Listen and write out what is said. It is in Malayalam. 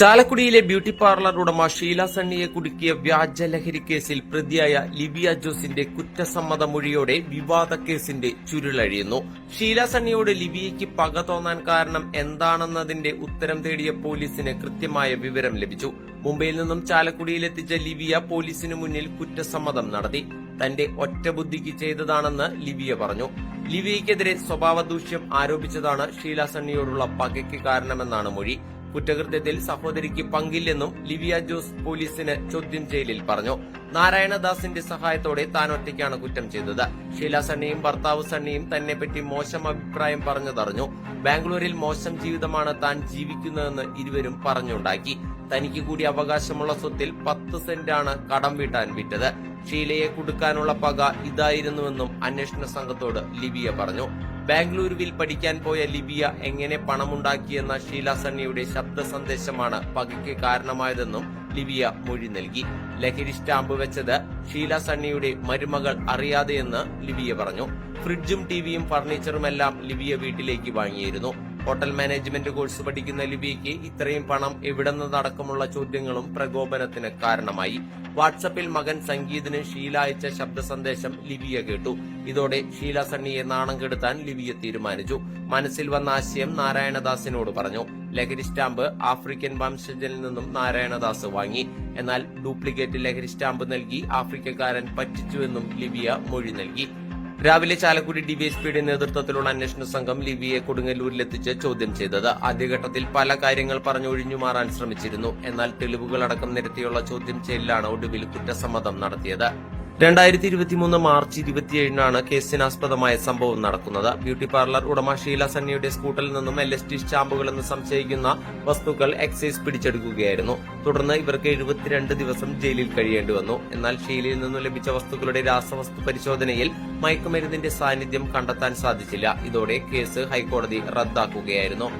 ചാലക്കുടിയിലെ ബ്യൂട്ടി പാർലർ ഉടമ ഷീല സണ്ണിയെ കുടുക്കിയ വ്യാജ ലഹരി കേസിൽ പ്രതിയായ ലിബിയ ജോസിന്റെ കുറ്റസമ്മത മൊഴിയോടെ വിവാദ കേസിന്റെ ചുരുളഴിയുന്നു. ഷീല സണ്ണിയോട് ലിബിയയ്ക്ക് പക തോന്നാൻ കാരണം എന്താണെന്നതിന്റെ ഉത്തരം തേടിയ പോലീസിന് കൃത്യമായ വിവരം ലഭിച്ചു. മുംബൈയിൽ നിന്നും ചാലക്കുടിയിലെത്തിച്ച ലിബിയ പോലീസിനു മുന്നിൽ കുറ്റസമ്മതം നടത്തി. തന്റെ ഒറ്റബുദ്ധിക്ക് ചെയ്തതാണെന്ന് ലിബിയ പറഞ്ഞു. ലിബിയയ്ക്കെതിരെ സ്വഭാവദൂഷ്യം ആരോപിച്ചതാണ് ഷീല സണ്ണിയോടുള്ള പകയ്ക്ക് കാരണമെന്നാണ് മൊഴി. കുറ്റകൃത്യത്തിൽ സഹോദരിക്ക് പങ്കില്ലെന്നും ലിവിയ ജോസ് പോലീസിന് ചോദ്യം ചെയ്യലിൽ പറഞ്ഞു. നാരായണദാസിന്റെ സഹായത്തോടെ താൻ ഒറ്റയ്ക്കാണ് കുറ്റം ചെയ്തത്. ഷീല സണ്ണിയും ഭർത്താവ് സണ്ണിയും തന്നെപ്പറ്റി മോശം അഭിപ്രായം പറഞ്ഞതറിഞ്ഞു. ബാംഗ്ലൂരിൽ മോശം ജീവിതമാണ് താൻ ജീവിക്കുന്നതെന്ന് ഇരുവരും പറഞ്ഞുണ്ടാക്കി. തനിക്ക് കൂടി അവകാശമുള്ള സ്വത്തിൽ പത്ത് സെന്റാണ് കടം വീട്ടാൻ വിറ്റത്. ഷീലയെ കൊടുക്കാനുള്ള പക ഇതായിരുന്നുവെന്നും അന്വേഷണ സംഘത്തോട് ലിബിയ പറഞ്ഞു. ബാംഗ്ലൂരുവിൽ പഠിക്കാൻ പോയ ലിബിയ എങ്ങനെ പണമുണ്ടാക്കിയെന്ന ഷീല സണ്ണിയുടെ ശബ്ദ സന്ദേശമാണ് പകയ്ക്ക് കാരണമായതെന്നും ലിബിയ മൊഴി നൽകി. ലഹരി സ്റ്റാമ്പ് വെച്ചത് ഷീല സണ്ണിയുടെ മരുമകൾ അറിയാതെയെന്ന് ലിബിയ പറഞ്ഞു. ഫ്രിഡ്ജും ടിവിയും ഫർണിച്ചറുമെല്ലാം ലിബിയ വീട്ടിലേക്ക് വാങ്ങിയിരുന്നു. ഹോട്ടൽ മാനേജ്മെന്റ് കോഴ്സ് പഠിക്കുന്ന ലിബിയയ്ക്ക് ഇത്രയും പണം എവിടെ നിന്നടക്കമുള്ള ചോദ്യങ്ങളും പ്രകോപനത്തിന് കാരണമായി. വാട്സപ്പിൽ മകൻ സംഗീതിന് ഷീല അയച്ച ശബ്ദ സന്ദേശം ലിബിയ കേട്ടു. ഇതോടെ ഷീല സണ്ണിയെ നാണം കെടുത്താൻ ലിബിയ തീരുമാനിച്ചു. മനസ്സിൽ വന്ന ആശയം നാരായണദാസിനോട് പറഞ്ഞു. ലഹരി സ്റ്റാമ്പ് ആഫ്രിക്കൻ വംശജനിൽ നിന്നും നാരായണദാസ് വാങ്ങി. എന്നാൽ ഡ്യൂപ്ലിക്കേറ്റ് ലഹരി സ്റ്റാമ്പ് നൽകി ആഫ്രിക്കക്കാരൻ പറ്റിച്ചുവെന്നും ലിബിയ മൊഴി നൽകി. രാവിലെ ചാലക്കുടി ഡിവൈഎസ്പിയുടെ നേതൃത്വത്തിലുള്ള അന്വേഷണ സംഘം ലിവിയെ കൊടുങ്ങല്ലൂരിലെത്തിച്ച് ചോദ്യം ചെയ്തത്. ആദ്യഘട്ടത്തിൽ പല കാര്യങ്ങൾ പറഞ്ഞൊഴിഞ്ഞു മാറാൻ ശ്രമിച്ചിരുന്നു. എന്നാൽ തെളിവുകളടക്കം നിരത്തിയുള്ള ചോദ്യം ചെയ്യലിലാണ് ഒടുവിൽ കുറ്റസമ്മതം നടത്തിയത്. രണ്ടായിരത്തി ഇരുപത്തിമൂന്ന് മാർച്ച് ഇരുപത്തിയേഴിനാണ് കേസിനാസ്പദമായ സംഭവം നടക്കുന്നത്. ബ്യൂട്ടി പാർലർ ഉടമ ഷീല സണ്ണിയുടെ സ്കൂട്ടറിൽ നിന്നും എൽ എസ് ടി സ്റ്റാമ്പുകളെന്ന് സംശയിക്കുന്ന വസ്തുക്കൾ എക്സൈസ് പിടിച്ചെടുക്കുകയായിരുന്നു. തുടർന്ന് ഇവർക്ക് എഴുപത്തിരണ്ട് ദിവസം ജയിലിൽ കഴിയേണ്ടി വന്നു. എന്നാൽ ഷീലയിൽ നിന്നും ലഭിച്ച വസ്തുക്കളുടെ രാസവസ്തു പരിശോധനയിൽ മയക്കുമരുന്നിന്റെ സാന്നിധ്യം കണ്ടെത്താൻ സാധിച്ചില്ല. ഇതോടെ കേസ് ഹൈക്കോടതി റദ്ദാക്കുകയായിരുന്നു.